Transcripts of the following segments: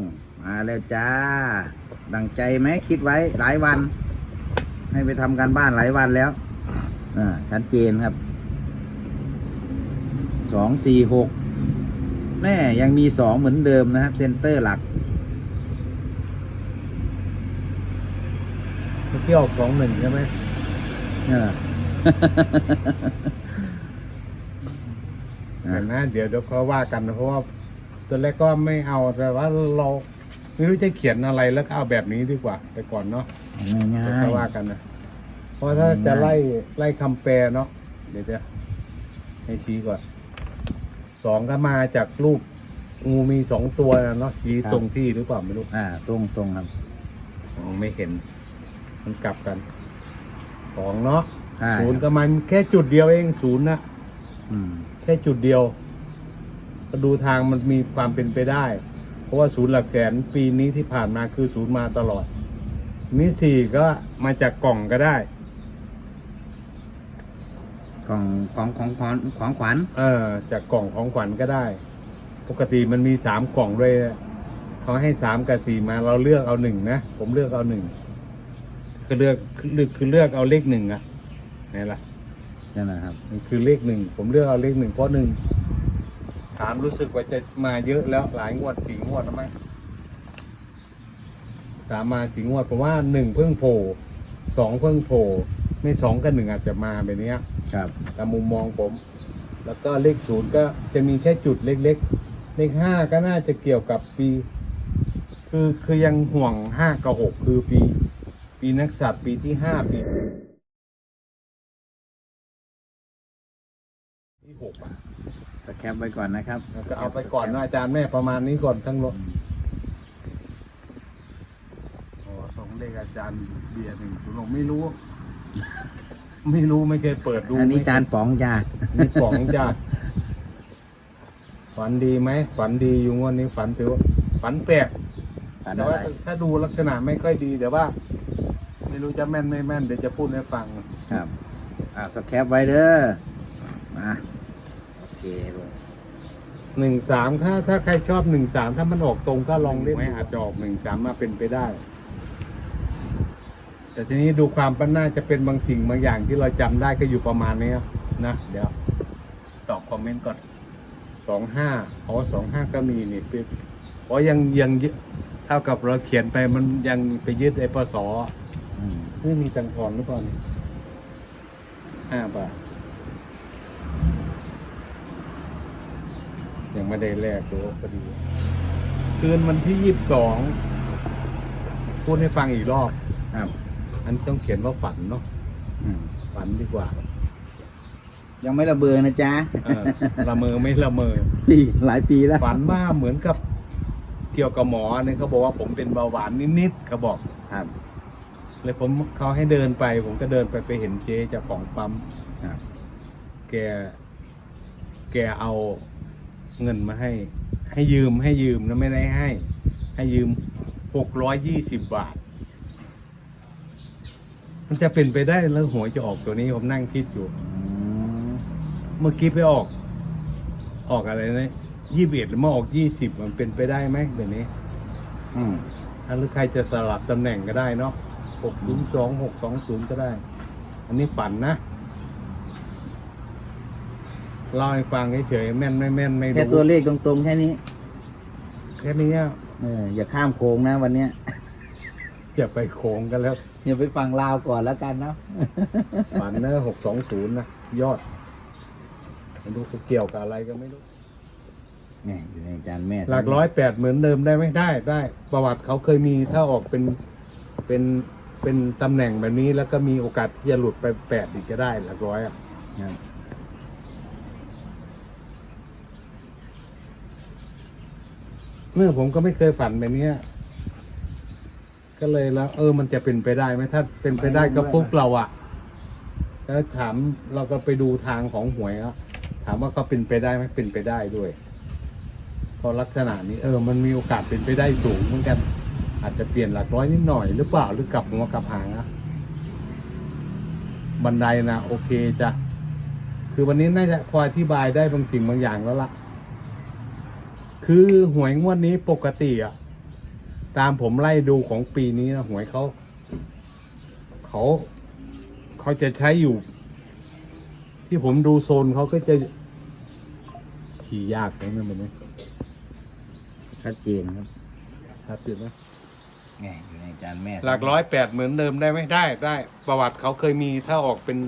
มาแล้วจ้า ดังใจไหมคิดไว้หลายวัน ให้ไปทำการบ้านหลายวันแล้วอ่าชัดเจนครับ สองสี่หกแม่ยังมีสองเหมือนเดิมนะครับ เซนเตอร์หลักเมื่อกี้ออกสองหนึ่งใช่ไหมเออแต่นะเดี๋ยวเดี๋ยวเขาว่ากันนะเพราะว่า ตัวแรกก็ไม่เอาแต่ว่าเราไม่รู้จะเขียนอะไรแล้วก็เอาแบบนี้ดีกว่า ไปก่อนเนาะง่าเดี๋ยวยเขาว่ากันนะเพราะถ้าจะไล่ไล่คำแปลเนาะเดี๋ยวจะให้ชี้ก่อนสองก็มาจากรูปงูมีสองตัวนะเนาะชี้ตรงที่หรือเปล่าไม่รู้ๆอ่าตรงตรงๆครับมองไม่เห็น มันกลับกันสองเนาะใช่ศูนย์ก็มันแค่จุดเดียวเองศูนย์นะอืมแค่จุดเดียว ก็ดูทางมันมีความเป็นไปได้ เพราะว่าศูนย์หลักแสนปีนี้ที่ผ่านมาคือศูนย์มาตลอด นี่สี่ก็มาจากกล่องก็ได้ของของของของของขวัญเออ จากกล่องของขวัญก็ได้ ปกติมันมีสามกล่องด้วยเขาให้สามกับสี่มาเราเลือกเอาหนึ่งนะ ผมเลือกเอาหนึ่งคือเลือกคือเลือกคือเลือกเอาเลขหนึ่งอะไหนล่ะ นั่นนะครับ มันคือเลขหนึ่งผมเลือกเอาเลขหนึ่งเพราะหนึ่ง ถามรู้สึกว่าจะมาเยอะแล้วหลายงวดสี่งวดแล้วมั้งสามมาสี่งวดผมว่าหนึ่งเพิ่งโผล่สองเพิ่งโผล่ไม่สองกับหนึ่งอาจจะมาแบบเนี้ยครับตามมุมมองผม แล้วก็เลขศูนย์ก็จะมีแค่จุดเล็กๆ เลขห้าก็น่าจะเกี่ยวกับปี คือคือยังห่วงห้ากับหกคือปี ปีนักสัตว์ปีที่ห้าปีที่หกอะ สแคปไว้ก่อนนะครับแล้วก็เอาไปก่อนนะอาจารย์แม่ประมาณนี้ก่อนทั้งรถโอ้สองเลขอาจารย์เบียร์หนึ่งศูนย์หกไม่รู้ ไม่รู้ไม่เคยเปิดดูอันนี้ไม่จานป๋องจ้านี่ป๋องจ้าฝันดีไหมฝันดีอยู่งวดนี้ฝันถือว่าฝันแปลกอันแต่อะไรว่าถ้าดูลักษณะไม่ค่อยดีแต่ว่า ไม่รู้จะแม่นไม่แม่นเดี๋ยวจะพูดให้ฟัง ครับ อ่าสแคปไว้เด้อมา โอเคลูกหนึ่งสามถ้าถ้าใครชอบหนึ่งสามถ้ามันออกตรงก็ลองเล่นไม่อาจจะออกหนึ่งสามมาเป็นไปได้ แต่ทีนี้ดูความปั้นหน้าจะเป็นบางสิ่งบางอย่างที่เราจำได้ก็อยู่ประมาณนี้นะเดี๋ยวตอบคอมเมนต์ก่อนสองห้าอ๋อสองห้าก็มีนี่เป็นเพราะยังยังยึดเท่ากับเราเขียนไปมันยังไปยึดไอ้ปศอืมนี่มีจังกรหรือเปล่านี่ห้าบาท ยังไม่ได้แลกตัวพอดี คืนวันที่ยี่สิบสองพูดให้ฟังอีกรอบ ครับอันต้องเขียนว่าฝันเนาะอืมฝันดีกว่ายังไม่ระเบือนะจ๊ะเออละเมอไม่ละเมอ ปีหลายปีแล้ว ฝันว่าเหมือนกับเกี่ยวกับหมอเนี่ยเขาบอกว่าผมเป็นเบาหวานนิดๆเขาบอก ครับ เลยผมเขาให้เดินไป ผมก็เดินไปไปเห็นเจ๊เจากของปั๊มครับ แก แกเอา เงินมาให้ ให้ยืมให้ยืมนะไม่ได้ให้ ให้ยืมหกร้อยยี่สิบบาท มันจะเป็นไปได้แล้วหวยจะออกตัวนี้ผมนั่งคิดอยู่อืมเมื่อกี้ไปออก ออกอะไรนะยี่สิบเอ็ดหรือมาออกยี่สิบมันเป็นไปได้ไหมเดี๋ยวนี้ อืมถ้าหรือใครจะสลับตำแหน่งก็ได้เนาะหกศูนย์สองหกสองศูนย์ก็ได้ อันนี้ฝันนะ เล่าให้ฟังเฉยๆแม่นไม่แม่นไม่แค่รู้ตัวเลขตรงๆแค่นี้ แค่นี้อะเอออย่าข้ามโค้งนะวันเนี้ยจะไปโค้งกันแล้วอย่าไปฟังลาวก่อนแล้วกันเนาะฝันนะหกสองศูนย์นะยอดไม่รู้เกี่ยวกับอะไรก็ไม่รู้แม่อยู่ในจานแม่หลักร้อยแปดเหมือนเดิมได้ไหมได้ได้ ประวัติเขาเคยมีถ้าออกเป็นเป็นเป็นตำแหน่งแบบนี้แล้วก็มีโอกาสที่จะหลุดไปแปดอีกก็ได้หลักร้อยอะ ครับ เมื่อผมก็ไม่เคยฝันแบบเนี้ยก็เลยแล้ว เออ มันจะเป็นไปได้ไหมถ้าเป็นไปได้ก็ฟุกเราอะแล้วถามเราก็ไปดูทางของหวยอะถามว่าก็เป็นไปได้ไหมเป็นไปได้ด้วยเพราะลักษณะนี้เออ มันมีโอกาสเป็นไปได้สูงเหมือนกัน อาจจะเปลี่ยนหลักร้อยนิดหน่อยหรือเปล่าหรือกลับหัวกลับหางอะบันไดนะโอเคจ้ะคือวันนี้น่าจะพออธิบายได้บางสิ่งบางอย่างแล้วล่ะ คือหวยงวดนี้ปกติอะ ตามผมไล่ดูของปีนี้นะหวยเขาเขาเขาจะใช้อยู่ ที่ผมดูโซนเขาก็จะขี่ยากนะเนี่ยมันเนี่ยชัดเจนครับครับเห็นไหมไงอยู่ในจานแม่หลักร้อยแปดเหมือนเดิมได้ไหมได้ได้ประวัติเขาเคยมีถ้าออกเป็น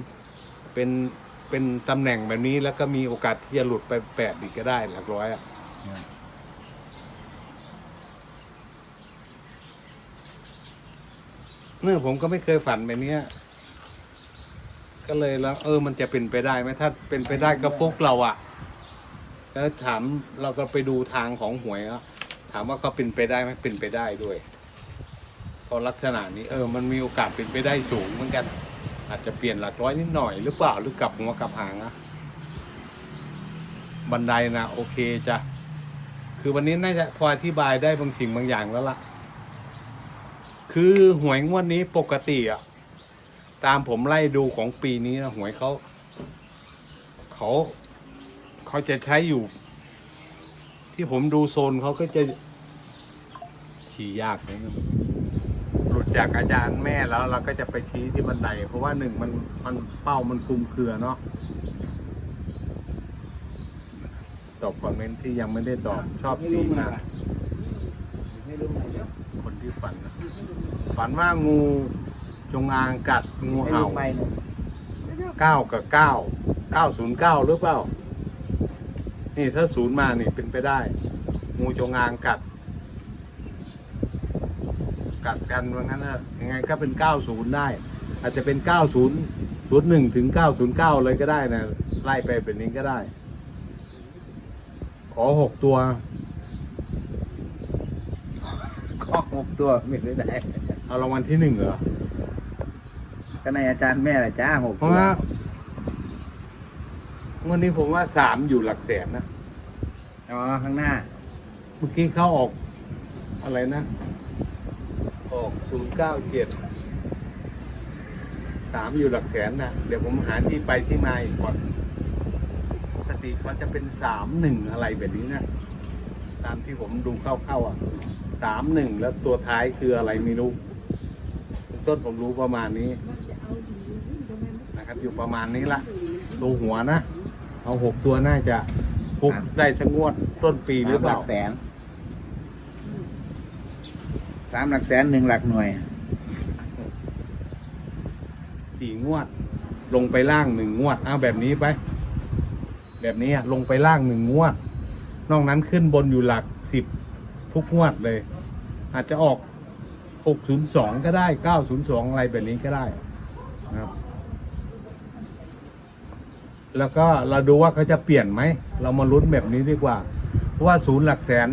เป็นเป็นตำแหน่งแบบนี้แล้วก็มีโอกาสที่จะหลุดไปแปดอีกก็ได้หลักร้อยอะ เนื่อผมก็ไม่เคยฝันแบบเนี้ย ก็เลยแล้ว เออ มันจะเป็นไปได้ไหมถ้าเป็นไปได้ก็ฟุกเราอะแล้วถามเราก็ไปดูทางของหวยอะถามว่าก็เป็นไปได้ไหมเป็นไปได้ด้วยเพราะลักษณะนี้ เออ มันมีโอกาสเป็นไปได้สูงเหมือนกัน อาจจะเปลี่ยนหลักร้อยนิดหน่อยหรือเปล่าหรือกลับหัวกลับหางอะบันไดนะโอเคจ้ะคือวันนี้น่าจะพออธิบายได้บางสิ่งบางอย่างแล้วล่ะ คือหวยงวดนี้ปกติอะ ตามผมไล่ดูของปีนี้นะหวยเขาเขาเขาจะใช้อยู่ ที่ผมดูโซนเขาก็จะขี่ยากนะหลุดจากอาจารย์แม่แล้วเราก็จะไปชี้ที่บันได เพราะว่าหนึ่งมันมันเป้ามันคลุมเครือเนาะตอบคอมเมนต์ที่ยังไม่ได้ตอบชอบสีมากไม่รู้ไหนเดี๋ยวคนที่ฝันนะ ฝันว่างูจงอางกัดงูให้เห่าลูกไปหนึ่งเก้ากับเก้าเก้าศูนย์เก้าหรือเปล่า นี่ถ้าศูนย์มานี่เป็นไปได้ งูจงอางกัด กัดกันว่างั้นนะยังไงก็เป็นเก้าศูนย์ได้ อาจจะเป็นเก้าศูนย์ศูนย์หนึ่งถึงเก้าศูนย์เก้าเลยก็ได้นะไล่ไปแบบนี้ก็ได้ ขอหกตัวข้อหกตัวไม่ได้ เอารางวัลที่หนึ่งเหรอ ก็ในอาจารย์แม่ละจ้าหกเพราะว่าวันนี้ผมว่าสามอยู่หลักแสนนะ อ๋อ ข้างหน้า เมื่อกี้เขาออก อะไรนะ ออกศูนย์เก้าเจ็ดสามอยู่หลักแสนนะ เดี๋ยวผมหาที่ไปที่มาอีกก่อนปกติมันจะเป็นสามหนึ่งอะไรแบบนี้นะ ตามที่ผมดูเข้าๆอะสามหนึ่งแล้วตัวท้ายคืออะไรไม่รู้ ต้นผมรู้ประมาณนี้นะครับ อยู่ประมาณนี้ละดูหัวนะ เอาหกตัวน่าจะพุกได้สักงวดต้นปีหรือเปหลัล่ากแสนสามหลักแสนหนึ่งหลักหน่วย สี่งวด ลงไปล่างหนึ่งงวดเอาแบบนี้ไป แบบนี้อะลงไปล่างหนึ่งงวด นอกนั้นขึ้นบนอยู่หลักสิบทุกงวดเลย อาจจะออก หกศูนย์สองก็ได้เก้าศูนย์สองอะไรแบบนี้ก็ได้นะครับ แล้วก็เราดูว่าเขาจะเปลี่ยนไหม เรามาลุ้นแบบนี้ดีกว่า เพราะว่าศูนย์หลักแสน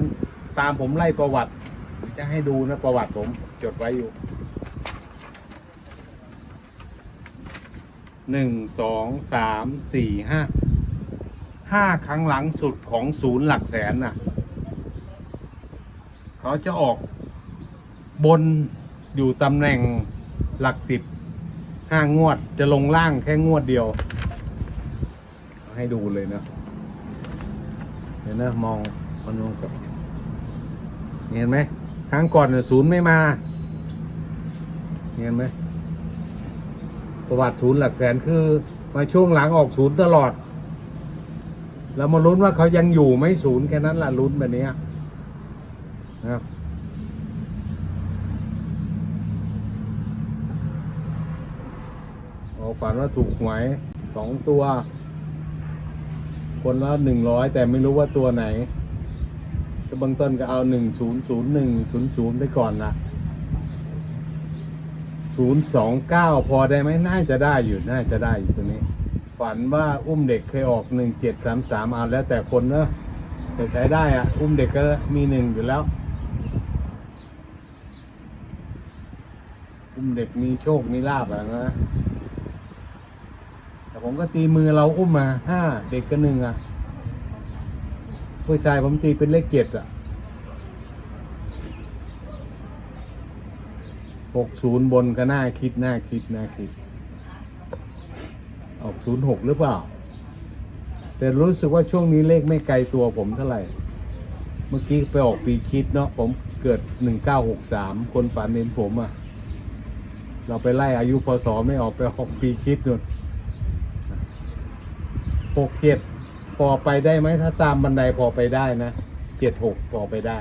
ตามผมไล่ประวัติ จะให้ดูนะประวัติผมจดไว้อยู่หนึ่งสองสามสี่ห้าห้าครั้งหลังสุดของศูนย์หลักแสนน่ะ เขาจะออก บนอยู่ตำแหน่งหลักสิบห้างวดจะลงล่างแค่งวดเดียว ให้ดูเลยนะเห็นนะมองมันมองกับเห็นไหมครั้งก่อนเนี่ยศูนย์ไม่มาเห็นไหมประวัติศูนย์หลักแสนคือมาช่วงหลังออกศูนย์ตลอดเรามาลุ้นว่าเขายังอยู่ไหมศูนย์แค่นั้นละลุ้นแบบนี้นะครับโอ้ ฝันว่าถูกหวยสองตัว คนละหนึ่งร้อยแต่ไม่รู้ว่าตัวไหนก็เบื้องต้นก็เอาหนึ่งศูนย์ศูนย์หนึ่งศูนย์ศูนย์ไปก่อนละศูนย์สองเก้าพอได้ไหมน่าจะได้อยู่น่าจะได้อยู่ตัวนี้ ฝันว่าอุ้มเด็กเคยออกหนึ่งเจ็ดสามสามเอาแล้วแต่คนเนอะแต่ใช้ได้อะอุ้มเด็กก็มีหนึ่งอยู่แล้ว อุ้มเด็กมีโชคมีลาบอะนะ ผมก็ตีมือเราอุ้มมาห้าเด็กก็หนึ่งอะผู้ชายผมตีเป็นเลขเจ็ดอะหกศูนย์บนก็น่าคิดน่าคิดน่าคิด ออกศูนย์หกหรือเปล่า แต่รู้สึกว่าช่วงนี้เลขไม่ไกลตัวผมเท่าไหร่ เมื่อกี้ไปออกปีคิดเนาะผมเกิดหนึ่งเก้าหกสามคนฝันเห็นผมอะ เราไปไล่อายุพศไม่ออกไปออกปีคิดนู่น หกเจ็ดพอไปได้ไหมถ้าตามบันไดพอไปได้นะเจ็ดหกพอไปได้